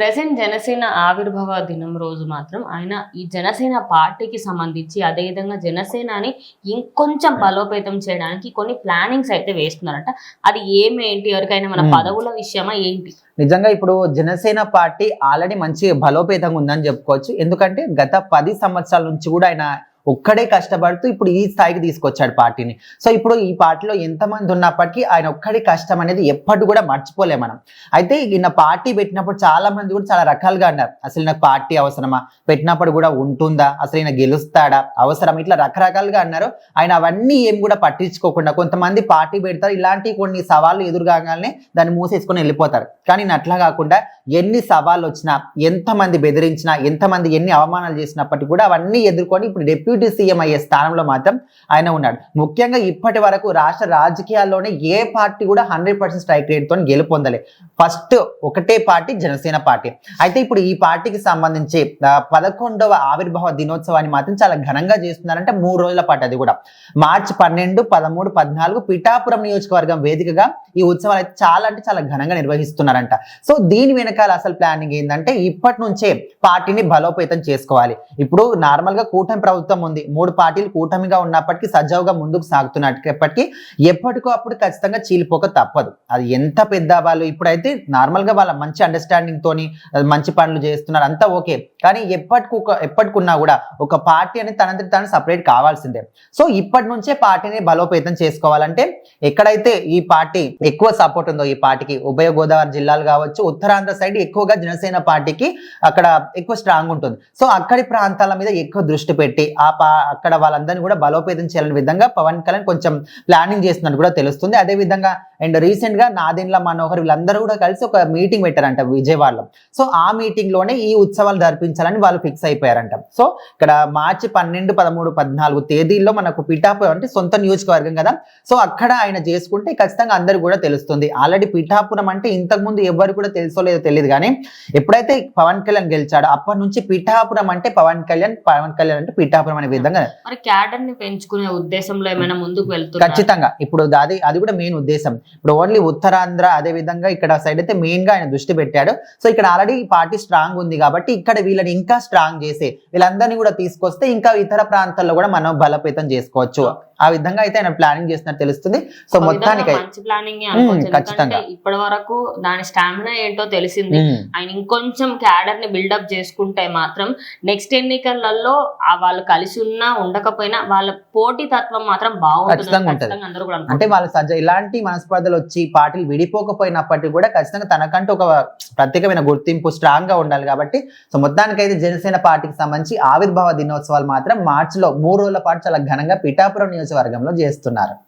Present Janasena ఆవిర్భావ దినం రోజు మాత్రం ఆయన ఈ జనసేన పార్టీకి సంబంధించి అదేవిధంగా జనసేనని ఇంకొంచెం బలోపేతం చేయడానికి కొన్ని ప్లానింగ్స్ అయితే వేస్తున్నారంట. అది ఏమేంటి? ఎవరికైనా మన Hmm. పదవుల విషయమా ఏంటి? నిజంగా ఇప్పుడు జనసేన పార్టీ ఆల్రెడీ మంచి బలోపేతంగా ఉందని చెప్పుకోవచ్చు. ఎందుకంటే గత పది సంవత్సరాల నుంచి కూడా ఆయన ఒక్కడే కష్టపడుతూ ఇప్పుడు ఈ స్థాయికి తీసుకొచ్చాడు పార్టీని. సో ఇప్పుడు ఈ పార్టీలో ఎంతమంది ఉన్నప్పటికీ ఆయన ఒక్కడి కష్టం అనేది ఎప్పటి కూడా మర్చిపోలేము మనం. అయితే ఈయన పార్టీ పెట్టినప్పుడు చాలా మంది కూడా చాలా రకాలుగా అన్నారు. అసలు నాకు పార్టీ అవసరమా? పెట్టినప్పుడు కూడా ఉంటుందా? అసలు ఈయన గెలుస్తాడా? అవసరం? ఇట్లా రకరకాలుగా అన్నారు. ఆయన అవన్నీ ఏం కూడా పట్టించుకోకుండా కొంతమంది పార్టీ పెడతారు. ఇలాంటి కొన్ని సవాళ్ళు ఎదురుగానే దాన్ని మూసేసుకొని వెళ్ళిపోతారు. కానీ అట్లా కాకుండా ఎన్ని సవాళ్ళు వచ్చినా ఎంతమంది బెదిరించినా ఎంతమంది ఎన్ని అవమానాలు చేసినప్పటికీ కూడా అవన్నీ ఎదుర్కొని ఇప్పుడు డిప్యూటీ సీఎం అయ్యే స్థానంలో మాత్రం ఆయన ఉన్నాడు. ముఖ్యంగా ఇప్పటి వరకు రాష్ట్ర రాజకీయాల్లోనే ఏ పార్టీ కూడా హండ్రెడ్ పర్సెంట్ స్ట్రైక్ రేట్తో గెలుపొందలే. ఫస్ట్ ఒకటే పార్టీ జనసేన పార్టీ. అయితే ఇప్పుడు ఈ పార్టీకి సంబంధించి పదకొండవ ఆవిర్భావ దినోత్సవాన్ని మాత్రం చాలా ఘనంగా చేస్తున్నారంటే మూడు రోజుల పాటు అది కూడా. మార్చి పన్నెండు పదమూడు పద్నాలుగు పిఠాపురం నియోజకవర్గం వేదికగా ఈ ఉత్సవాలు అయితే చాలా అంటే చాలా ఘనంగా నిర్వహిస్తున్నారంట. సో దీని వెనకాల అసలు ప్లానింగ్ ఏంటంటే ఇప్పటి నుంచే పార్టీని బలోపేతం చేసుకోవాలి. ఇప్పుడు నార్మల్గా కూటమి ప్రభుత్వం ఉంది. మూడు పార్టీలు కూటమిగా ఉన్నప్పటికీ సజావుగా ముందుకు సాగుతున్నప్పటికీ ఎప్పటికో అప్పుడు ఖచ్చితంగా చీలిపోక తప్పదు. అది ఎంత పెద్ద వాళ్ళు ఇప్పుడైతే నార్మల్గా వాళ్ళ మంచి అండర్స్టాండింగ్ తోని మంచి పనులు చేస్తున్నారు అంతా ఓకే. కానీ ఎప్పటికి ఎప్పటికున్నా కూడా ఒక పార్టీ అనేది తనంతటి తాను సపరేట్ కావాల్సిందే. సో ఇప్పటి నుంచే పార్టీని బలోపేతం చేసుకోవాలంటే ఎక్కడైతే ఈ పార్టీ ఎక్కువ సపోర్ట్ ఉందో ఈ పార్టీకి ఉభయ గోదావరి జిల్లాలు కావచ్చు ఉత్తరాంధ్ర సైడ్ ఎక్కువగా జనసేన పార్టీకి అక్కడ ఎక్కువ స్ట్రాంగ్ ఉంటుంది. సో అక్కడి ప్రాంతాల మీద ఎక్కువ దృష్టి పెట్టి ఆ పా అక్కడ వాళ్ళందరినీ కూడా బలోపేతం చేయాలని విధంగా పవన్ కళ్యాణ్ కొంచెం ప్లానింగ్ చేస్తున్నట్టు కూడా తెలుస్తుంది. అదే విధంగా అండ్ రీసెంట్గా నాదెండ్ల మనోహర్ వీళ్ళందరూ కూడా కలిసి ఒక మీటింగ్ పెట్టారంట విజయవాడలో. సో ఆ మీటింగ్లోనే ఈ ఉత్సవాలు జరిపించాలని వాళ్ళు ఫిక్స్ అయిపోయారంట. సో ఇక్కడ మార్చి పన్నెండు పదమూడు పద్నాలుగు తేదీల్లో మనకు పిఠాపురం అంటే సొంత నియోజకవర్గం కదా. సో అక్కడ ఆయన చేసుకుంటే ఖచ్చితంగా అందరు కూడా తెలుస్తుంది. ఆల్రెడీ పిఠాపురం అంటే ఇంతకు ముందు ఎవరు కూడా తెలుసో లేదో తెలియదు కానీ ఎప్పుడైతే పవన్ కళ్యాణ్ గెలిచాడో అప్పటి నుంచి పిఠాపురం అంటే పవన్ కళ్యాణ్ పవన్ కళ్యాణ్ అంటే పిఠాపురం అనే విధంగా మరి క్యాడర్ని పెంచుకునే ఉద్దేశంలో ఏమైనా ముందుకు వెళ్తున్నారు? ఖచ్చితంగా. ఇప్పుడు అది అది కూడా మెయిన్ ఉద్దేశం. ఇప్పుడు ఓన్లీ ఉత్తరాంధ్ర అదే విధంగా ఇక్కడ సైడ్ అయితే మెయిన్గా ఆయన దృష్టి పెట్టాడు. సో ఇక్కడ ఆల్రెడీ పార్టీ స్ట్రాంగ్ ఉంది కాబట్టి ఇక్కడ వీళ్ళని ఇంకా స్ట్రాంగ్ చేసి వీళ్ళందరినీ కూడా తీసుకొస్తే ఇంకా ఇతర ప్రాంతాల్లో కూడా మనం బలోపేతం చేసుకోవచ్చు. ఆ విధంగా అయితే ఆయన ప్లానింగ్ చేసినట్టు తెలుస్తుంది. సో మొత్తానికి ఖచ్చితంగా. ఇప్పటి వరకు దాని స్టామినా ఏంటో తెలిసింది. ఆయన ఇంకొంచెం క్యాడర్ని బిల్డప్ చేసుకుంటే మాత్రం నెక్స్ట్ ఎన్నికలలో వాళ్ళు కలిసి ఉన్నా ఉండకపోయినా వాళ్ళ పోటీ తత్వం మాత్రం బాగుంటుంది. అంటే. వాళ్ళ సజ్జ ఇలాంటి మనస్పర్ధలు వచ్చి పార్టీలు విడిపోకపోయినప్పటికీ కూడా ఖచ్చితంగా తనకంటూ ఒక ప్రత్యేకమైన గుర్తింపు స్ట్రాంగ్గా ఉండాలి కాబట్టి సో మొత్తానికైతే జనసేన పార్టీకి సంబంధించి ఆవిర్భావ దినోత్సవాలు మాత్రం మార్చిలో మూడు రోజుల పాటు చాలా ఘనంగా పిఠాపురం వర్గంలో చేస్తున్నారు.